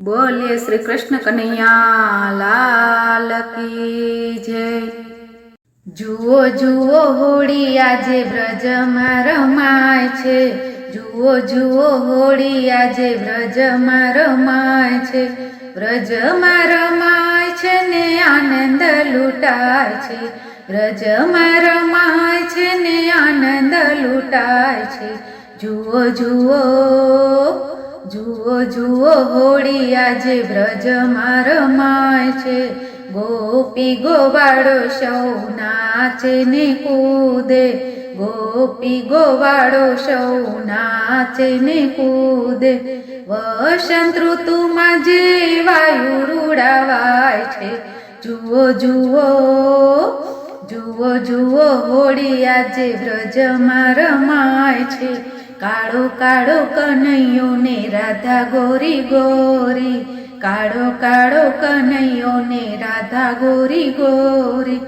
બોલીએ શ્રી કૃષ્ણ કનૈયા લાલ કી જય. જુઓ જુઓ, હોળી આજે વ્રજમાં રમાય છે. જુઓ જુઓ, હોળી આજે વ્રજમાં રમાય છે. વ્રજમાં રમાય છે ને આનંદ લૂંટાય છે. વ્રજમાં રમાય છે ને આનંદ લૂંટાય છે. જુઓ જુઓ. જુઓ જુઓ, હોળી આજે વ્રજમાં રમાય છે. ગોપી ગોવાળો સૌ નાચે ને કૂદે. ગોપી ગોવાળો સૌ નાચે ને કૂદે. વસંત ઋતુમાં જે વાયુ રૂડાવાય છે. જુઓ જુઓ જુઓ જુઓ, હોળી આજે વ્રજમાં રમાય છે. કાળો કાળો કનૈયો ને રાધા ગોરી ગોરી. કાળો કાળો કનૈયો ને રાધા ગોરી ગોરી.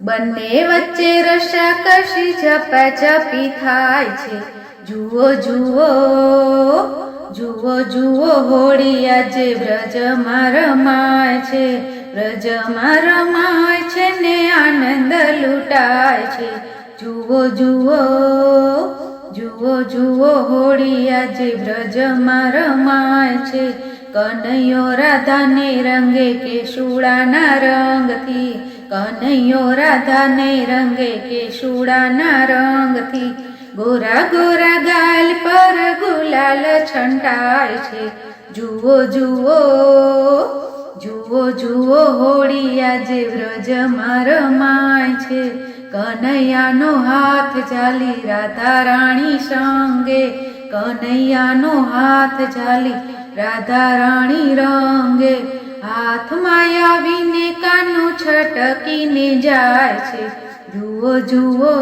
બંને વચ્ચે રસા કશી ઝપાઝપી થાય છે. જુઓ જુઓ જુઓ જુઓ હોળી આજે વ્રજમાં રમાય છે. વ્રજમાં રમાય છે ને આનંદ લૂંટાય છે. જુઓ જુઓ જુઓ જુઓ, હોળી આજે વ્રજમાં રમાય છે. કનૈયો રાધાને રંગે કેશુડાના રંગથી. કનૈયો રાધાને રંગે કેશુડાના રંગથી. ગોરા ગોરા ગાલ પર ગુલાલ છંટાય છે. જુઓ જુઓ જુઓ જુઓ, હોળી આજે વ્રજમાં રમાય છે. કનૈયાનો હાથ ચાલી રાધા રાણી સંગે. કનૈયાનો હાથ ચાલી રાધા રાણી રંગે હાથમાં આવીને કાનું છટકીને જાય છે. જુઓ જુઓ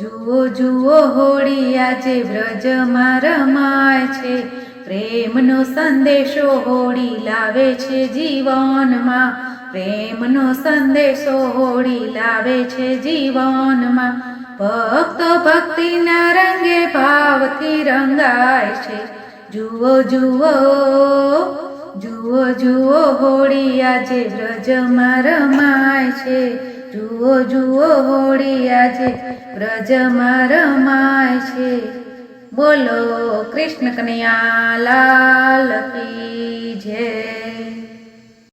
જુઓ જુઓ, હોળી આજે વ્રજમાં રમાય છે. પ્રેમનો સંદેશો હોળી લાવે છે જીવનમાં. પ્રેમનો સંદેશો હોળી લાવે છે જીવનમાં. ભક્તો ભક્તિના રંગે ભાવથી રંગાય છે. જુઓ જુઓ જુઓ જુઓ હોળી આજે વ્રજમાં રમાય છે. જુઓ જુઓ હોળી આજે વ્રજમાં રમાય છે. બોલો, કૃષ્ણ કનૈયા લાલ કી જય.